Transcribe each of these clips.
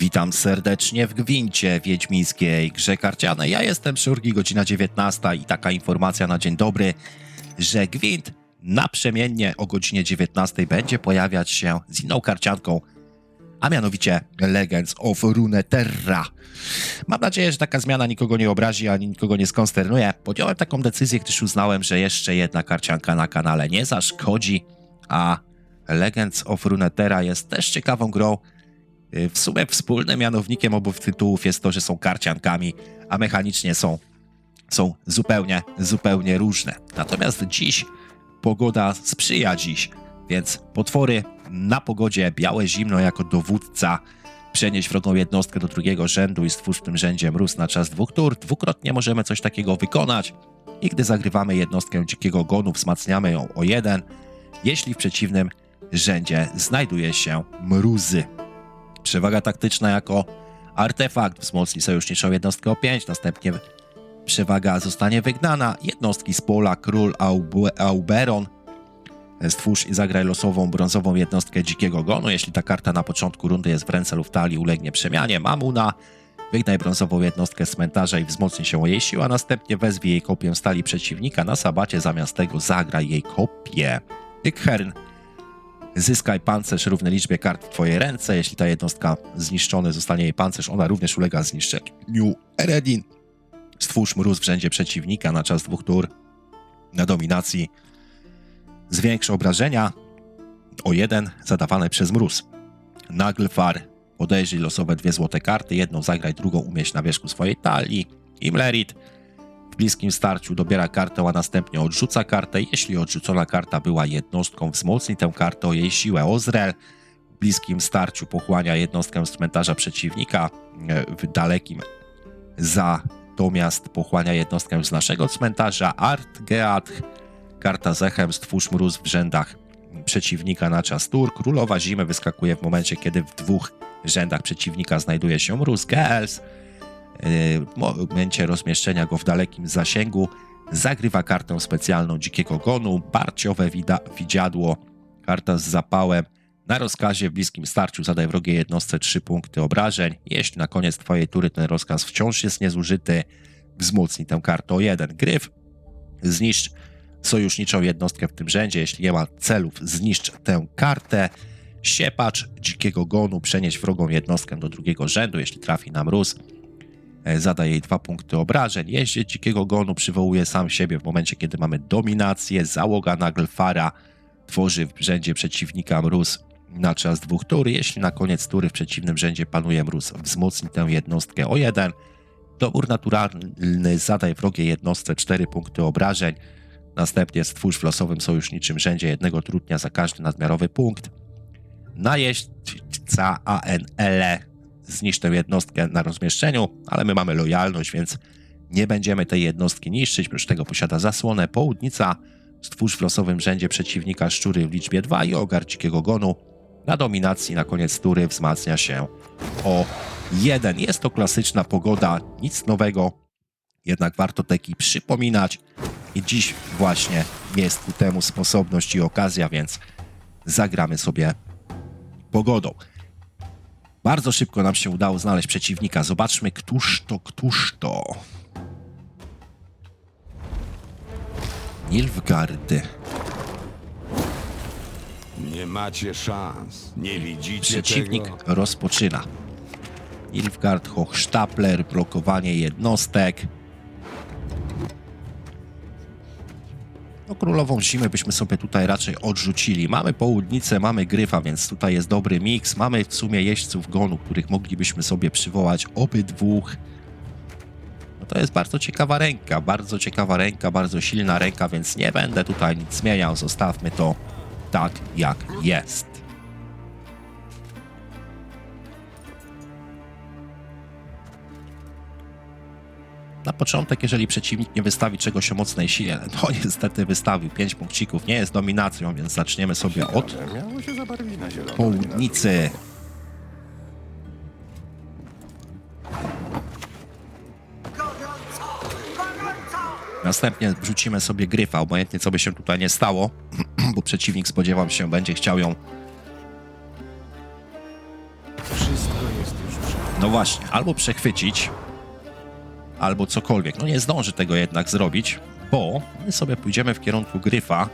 Witam serdecznie w Gwincie Wiedźmińskiej Grze Karcianej. Ja jestem Szurgi, godzina 19 i taka informacja na dzień dobry, że Gwint naprzemiennie o godzinie 19 będzie pojawiać się z inną karcianką, a mianowicie Legends of Runeterra. Mam nadzieję, że taka zmiana nikogo nie obrazi ani nikogo nie skonsternuje. Podjąłem taką decyzję, gdyż uznałem, że jeszcze jedna karcianka na kanale nie zaszkodzi, a Legends of Runeterra jest też ciekawą grą, w sumie wspólnym mianownikiem obu tytułów jest to, że są karciankami, a mechanicznie są, są zupełnie, zupełnie różne. Natomiast dziś pogoda sprzyja dziś, więc potwory na pogodzie, białe zimno jako dowódca, przenieść wrogą jednostkę do drugiego rzędu i stwórz w tym rzędzie mróz na czas dwóch tur. Dwukrotnie możemy coś takiego wykonać i gdy zagrywamy jednostkę dzikiego gonu, wzmacniamy ją o jeden, jeśli w przeciwnym rzędzie znajduje się mrózy. Przewaga taktyczna jako artefakt wzmocni sojuszniczą jednostkę o 5, następnie przewaga zostanie wygnana. Jednostki z pola król Aube- Auberon. Stwórz i zagraj losową brązową jednostkę dzikiego gonu. Jeśli ta karta na początku rundy jest w ręce Luftali, ulegnie przemianie. Mamuna. Wygnaj brązową jednostkę z cmentarza i wzmocni się o jej siłę, a następnie wezwij jej kopię stali przeciwnika. Na sabacie zamiast tego zagraj jej kopię. Tykchern Zyskaj pancerz równy liczbie kart w twojej ręce. Jeśli ta jednostka zniszczony zostanie jej pancerz, ona również ulega zniszczeniu. Eredin. Stwórz mróz w rzędzie przeciwnika na czas dwóch tur. Na dominacji zwiększ obrażenia o jeden zadawane przez mróz. Naglfar. Podejrzyj losowe dwie złote karty. Jedną zagraj, drugą umieść na wierzchu swojej talii. Imlerit. W bliskim starciu dobiera kartę, a następnie odrzuca kartę. Jeśli odrzucona karta była jednostką, wzmocni tę kartę o jej siłę. Ozrel w bliskim starciu pochłania jednostkę z cmentarza przeciwnika. e, W dalekim zatomiast pochłania jednostkę z naszego cmentarza. Art Geatch, karta z echem, stwórz mróz w rzędach przeciwnika na czas tur. Królowa Zimy wyskakuje w momencie, kiedy w dwóch rzędach przeciwnika znajduje się mróz. Geels w momencie rozmieszczenia go w dalekim zasięgu zagrywa kartę specjalną dzikiego gonu, barciowe widziadło, karta z zapałem. Na rozkazie w bliskim starciu zadaj wrogiej jednostce 3 punkty obrażeń. Jeśli na koniec twojej tury ten rozkaz wciąż jest niezużyty, wzmocnij tę kartę o jeden. Gryf, zniszcz sojuszniczą jednostkę w tym rzędzie. Jeśli nie ma celów, zniszcz tę kartę. Siepacz dzikiego gonu, przenieść wrogą jednostkę do drugiego rzędu, jeśli trafi na mróz e, zada jej dwa punkty obrażeń. Jeździec dzikiego gonu przywołuje sam siebie w momencie, kiedy mamy dominację. Załoga Naglfara tworzy w rzędzie przeciwnika mróz na czas dwóch tur. Jeśli na koniec tury w przeciwnym rzędzie panuje mróz, wzmocni tę jednostkę o jeden. Dobór naturalny zadaj wrogiej jednostce 4 punkty obrażeń. Następnie stwórz w losowym sojuszniczym rzędzie jednego trudnia za każdy nadmiarowy punkt. Najeźdźca ANL zniszcz tę jednostkę na rozmieszczeniu, ale my mamy lojalność, więc nie będziemy tej jednostki niszczyć. Oprócz tego posiada zasłonę południca. Stwórz w losowym rzędzie przeciwnika szczury w liczbie 2 i ogar dzikiego gonu. Na dominacji na koniec tury wzmacnia się o 1. Jest to klasyczna pogoda, nic nowego, jednak warto teki przypominać. I dziś właśnie jest ku temu sposobność i okazja, więc zagramy sobie pogodą. Bardzo szybko nam się udało znaleźć przeciwnika. Zobaczmy, któż to, któż to. Nilfgaard. Nie macie szans. Nie widzicie Przeciwnik tego? rozpoczyna. Nilfgaard, Hochstapler, blokowanie jednostek. No, królową zimy byśmy sobie tutaj raczej odrzucili. Mamy południcę, mamy gryfa, więc tutaj jest dobry miks. Mamy w sumie jeźdźców gonu, których moglibyśmy sobie przywołać obydwóch. No to jest bardzo ciekawa ręka, bardzo ciekawa ręka, bardzo silna ręka, więc nie będę tutaj nic zmieniał. Zostawmy to tak, jak jest. Na początek, jeżeli przeciwnik nie wystawi czegoś o mocnej sile, no niestety wystawił 5 punkcików, nie jest dominacją, więc zaczniemy sobie od Miało się zabarwić na zielono. południcy. Następnie wrzucimy sobie gryfa, obojętnie co by się tutaj nie stało, bo przeciwnik spodziewam się będzie chciał ją Wszystko jest już przed No właśnie, albo przechwycić, albo cokolwiek. No nie zdąży tego jednak zrobić, bo my sobie pójdziemy w kierunku gryfa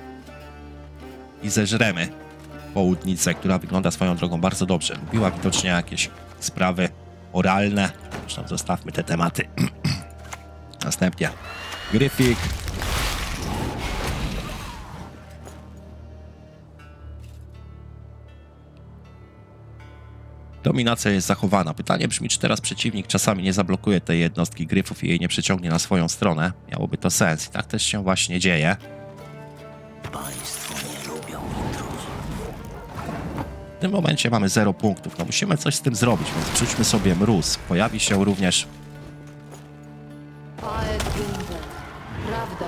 i zeżremy południcę, która wygląda swoją drogą bardzo dobrze. Lubiła widocznie jakieś sprawy oralne. Zresztą zostawmy te tematy. Następnie gryfik. Dominacja jest zachowana. Pytanie brzmi, czy teraz przeciwnik czasami nie zablokuje tej jednostki gryfów i jej nie przeciągnie na swoją stronę. Miałoby to sens i tak też się właśnie dzieje. Państwo nie lubią intruzów. W tym momencie mamy 0 punktów. No musimy coś z tym zrobić, więc wrzućmy sobie mróz. Pojawi się również. Prawda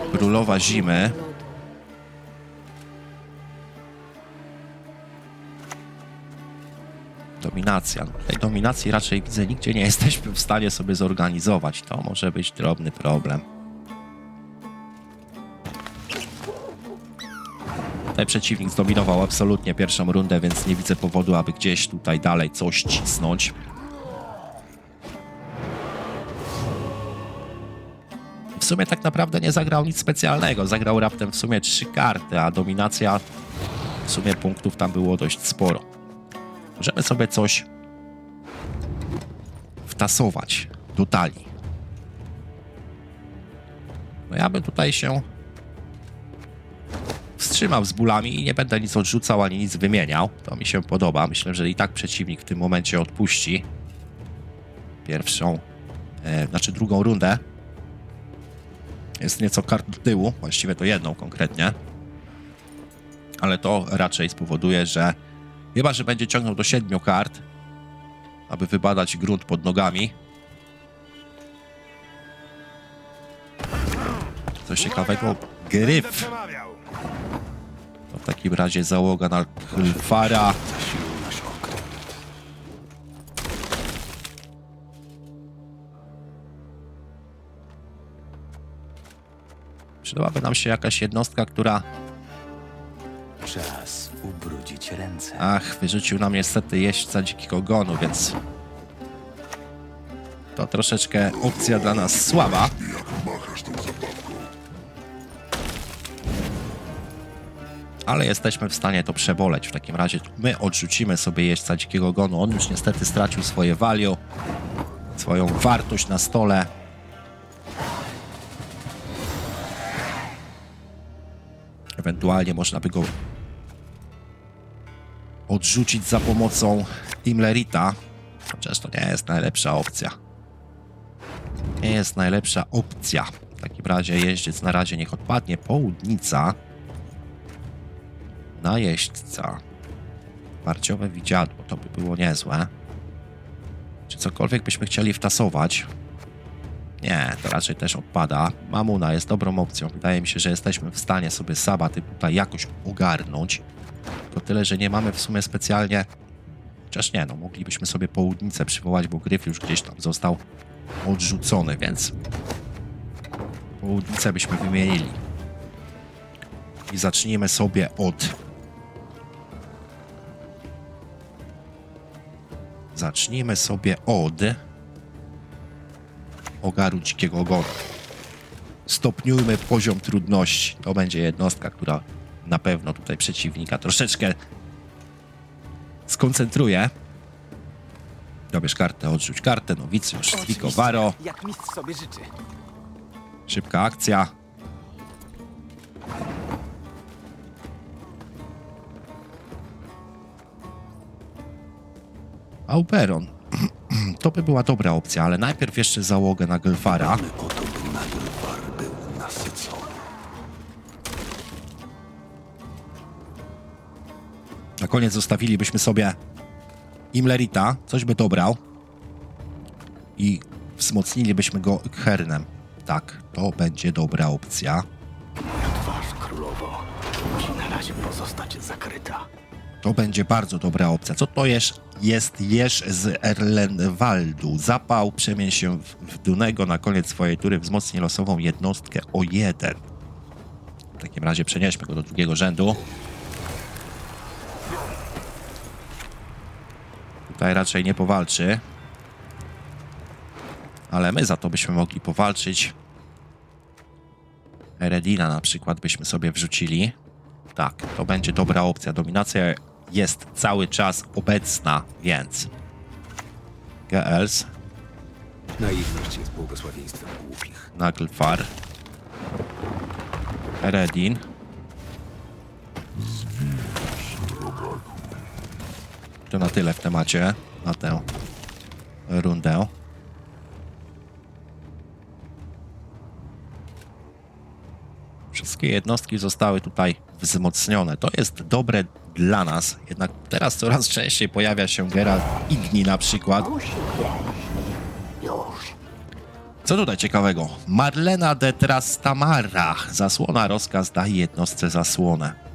jest Królowa Zimy. Dominacja. Tej dominacji raczej widzę nigdzie nie jesteśmy w stanie sobie zorganizować. To może być drobny problem. Tutaj przeciwnik zdominował absolutnie pierwszą rundę, więc nie widzę powodu, aby gdzieś tutaj dalej coś cisnąć. W sumie tak naprawdę nie zagrał nic specjalnego. Zagrał raptem w sumie trzy karty, a dominacja w sumie punktów tam było dość sporo. Możemy sobie coś wtasować do talii. No ja bym tutaj się wstrzymał z bólami i nie będę nic odrzucał ani nic wymieniał. To mi się podoba. Myślę, że i tak przeciwnik w tym momencie odpuści pierwszą, e, znaczy drugą rundę. Jest nieco kart do tyłu, właściwie to jedną konkretnie. Ale to raczej spowoduje, że Chyba, że będzie ciągnął do siedmiu kart, aby wybadać grunt pod nogami. Coś ciekawego. Gryf. To w takim razie załoga na Hylfara. Przydałaby nam się jakaś jednostka, która ręce. Ach, wyrzucił nam niestety jeźdźca dzikiego gonu, więc to troszeczkę opcja dla nas słaba. Ale jesteśmy w stanie to przeboleć. W takim razie my odrzucimy sobie jeźdźca dzikiego gonu. On już niestety stracił swoje value, swoją wartość na stole. Ewentualnie można by go odrzucić za pomocą Imlerita. Chociaż to nie jest najlepsza opcja. Nie jest najlepsza opcja. W takim razie jeździec na razie niech odpadnie. Południca. Na jeźdźca. Parciowe widziadło. To by było niezłe. Czy cokolwiek byśmy chcieli wtasować? Nie, to raczej też odpada. Mamuna jest dobrą opcją. Wydaje mi się, że jesteśmy w stanie sobie sabaty tutaj jakoś ogarnąć. Tylko tyle, że nie mamy w sumie specjalnie. Chociaż nie, no moglibyśmy sobie południcę przywołać, bo gryf już gdzieś tam został odrzucony, więc południcę byśmy wymienili. I zacznijmy sobie od. Zacznijmy sobie od ogaru dzikiego gonu. Stopniujmy poziom trudności. To będzie jednostka, która na pewno tutaj przeciwnika troszeczkę skoncentruje. Dobierz kartę, odrzuć kartę, nowicjusz, Stiko Varo. Jak mistrz sobie życzy. Szybka akcja. Auberon. To by była dobra opcja, ale najpierw jeszcze załogę na Gelfara. Na koniec zostawilibyśmy sobie Imlerita, coś by dobrał. I wzmocnilibyśmy go Hernem. Tak, to będzie dobra opcja. Twarz królowo musi na razie pozostać zakryta. To będzie bardzo dobra opcja. Co to jest? Jest jeż z Erlenwaldu. Zapał przemień się w, w Dunego na koniec swojej tury. Wzmocni losową jednostkę o jeden. W takim razie przenieśmy go do drugiego rzędu. Tutaj raczej nie powalczy. Ale my za to byśmy mogli powalczyć. Eredina na przykład byśmy sobie wrzucili. Tak, to będzie dobra opcja. Dominacja jest cały czas obecna, więc... GLs, Naiwność jest błogosławieństwem głupich. Naglfar, Eredin. Na tyle w temacie, na tę rundę. Wszystkie jednostki zostały tutaj wzmocnione. To jest dobre dla nas, jednak teraz coraz częściej pojawia się Geralt Igni na przykład. Co tutaj ciekawego? Marlena de Trastamara. Zasłona rozkaz daje jednostce zasłonę.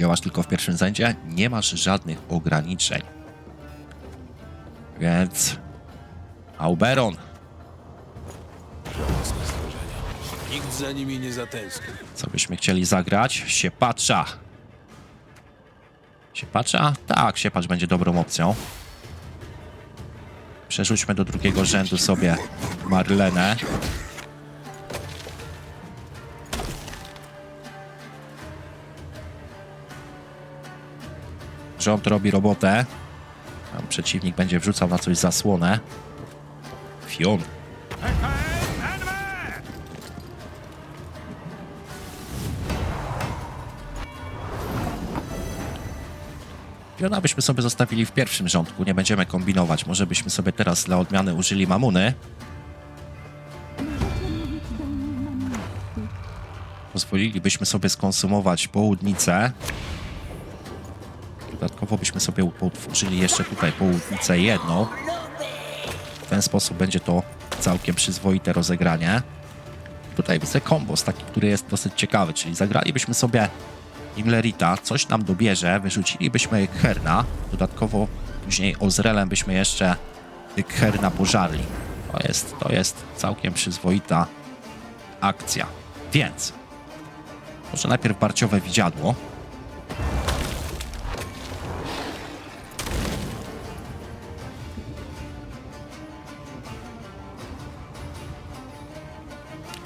Działasz tylko w pierwszym rzędzie, nie masz żadnych ograniczeń. Więc... Auberon. Nikt za nimi nie zatęskni. Co byśmy chcieli zagrać? Siepacza. Siepacza? Tak, siepacz będzie dobrą opcją. Przerzućmy do drugiego rzędu sobie Marlenę. Rząd robi robotę. Tam przeciwnik będzie wrzucał na coś zasłonę. Fion. Piona byśmy sobie zostawili w pierwszym rządku, nie będziemy kombinować. Może byśmy sobie teraz dla odmiany użyli mamuny. Pozwolilibyśmy sobie skonsumować południcę. Dodatkowo byśmy sobie utworzyli jeszcze tutaj południcę jedną. W ten sposób będzie to całkiem przyzwoite rozegranie. Tutaj widzę kombos, taki, który jest dosyć ciekawy, czyli zagralibyśmy sobie Imlerita, coś nam dobierze, wyrzucilibyśmy Herna, dodatkowo później Ozrelem byśmy jeszcze Herna pożarli. To jest, to jest całkiem przyzwoita akcja. Więc może najpierw barciowe widziadło.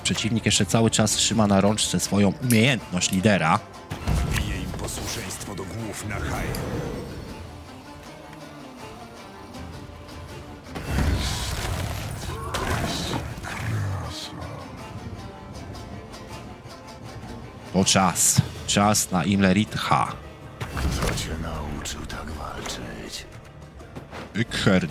Przeciwnik jeszcze cały czas trzyma na rączce swoją umiejętność lidera. Bije im posłuszeństwo do głów na haj. To czas. Czas na Imleritha. Kto cię nauczył tak walczyć? Ykhern.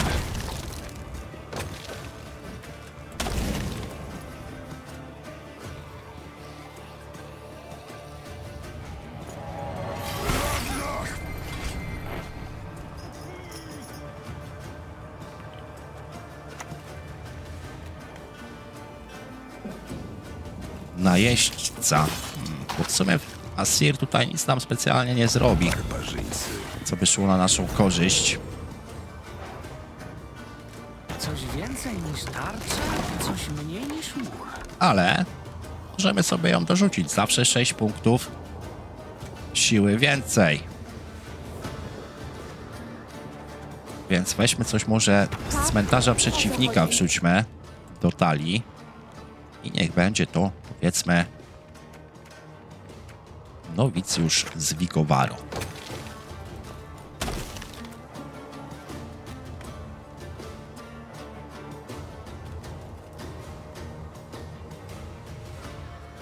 Najeźdźca. Bo w sumie Asir tutaj nic nam specjalnie nie zrobi co by szło na naszą korzyść. Coś więcej niż tarcza, coś mniej niż mur. Ale możemy sobie ją dorzucić. Zawsze 6 punktów siły więcej. Więc weźmy coś może z cmentarza przeciwnika, wrzućmy do talii. I niech będzie to, powiedzmy, nowicjusz z Wikowaro.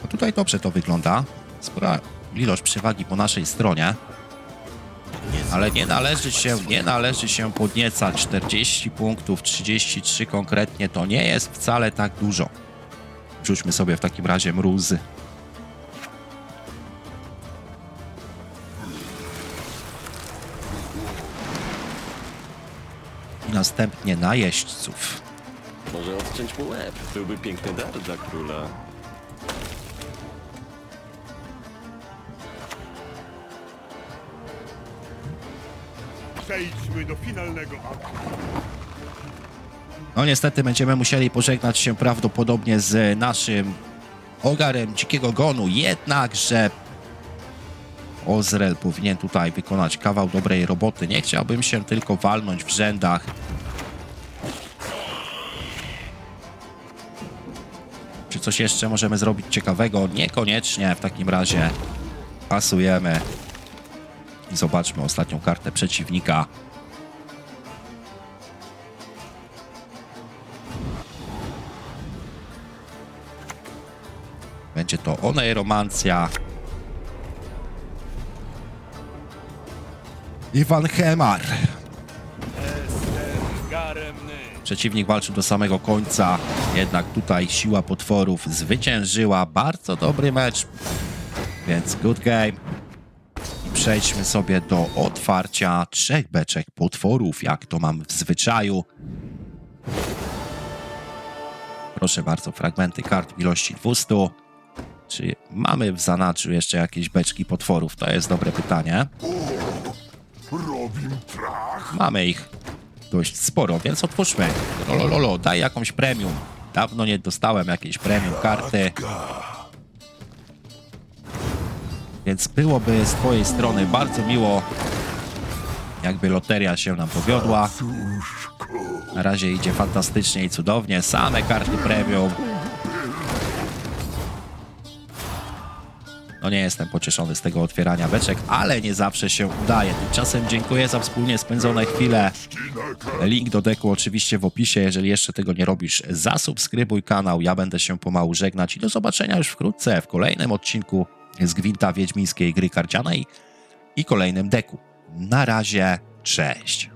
No tutaj dobrze to wygląda. Spora ilość przewagi po naszej stronie. Ale nie należy się, nie należy się podniecać. 40 punktów, 33 konkretnie, to nie jest wcale tak dużo. Wrzućmy sobie w takim razie mrózy. I następnie najeźdźców. Może odciąć mu łeb. Byłby piękny dar dla króla. Przejdźmy do finalnego aktu. No niestety będziemy musieli pożegnać się prawdopodobnie z naszym ogarem dzikiego gonu, jednakże Ozrel powinien tutaj wykonać kawał dobrej roboty. Nie chciałbym się tylko walnąć w rzędach. Czy coś jeszcze możemy zrobić ciekawego? Niekoniecznie. W takim razie pasujemy. I zobaczmy ostatnią kartę przeciwnika. Będzie to Oneiromancja. Iwan Hemar. Przeciwnik walczył do samego końca, jednak tutaj siła potworów zwyciężyła. Bardzo dobry mecz, więc good game. I przejdźmy sobie do otwarcia trzech beczek potworów, jak to mam w zwyczaju. Proszę bardzo, fragmenty kart w ilości 200. Czy mamy w zanadrzu jeszcze jakieś beczki potworów? To jest dobre pytanie. Mamy ich dość sporo, więc otwórzmy. Lololo, daj jakąś premium. Dawno nie dostałem jakiejś premium karty. Więc byłoby z twojej strony bardzo miło, jakby loteria się nam powiodła. Na razie idzie fantastycznie i cudownie. Same karty premium. No nie jestem pocieszony z tego otwierania beczek, ale nie zawsze się udaje. Tymczasem dziękuję za wspólnie spędzone chwile. Link do deku oczywiście w opisie. Jeżeli jeszcze tego nie robisz, zasubskrybuj kanał. Ja będę się pomału żegnać i do zobaczenia już wkrótce w kolejnym odcinku z Gwinta Wiedźmińskiej Gry Karcianej i kolejnym deku. Na razie, cześć.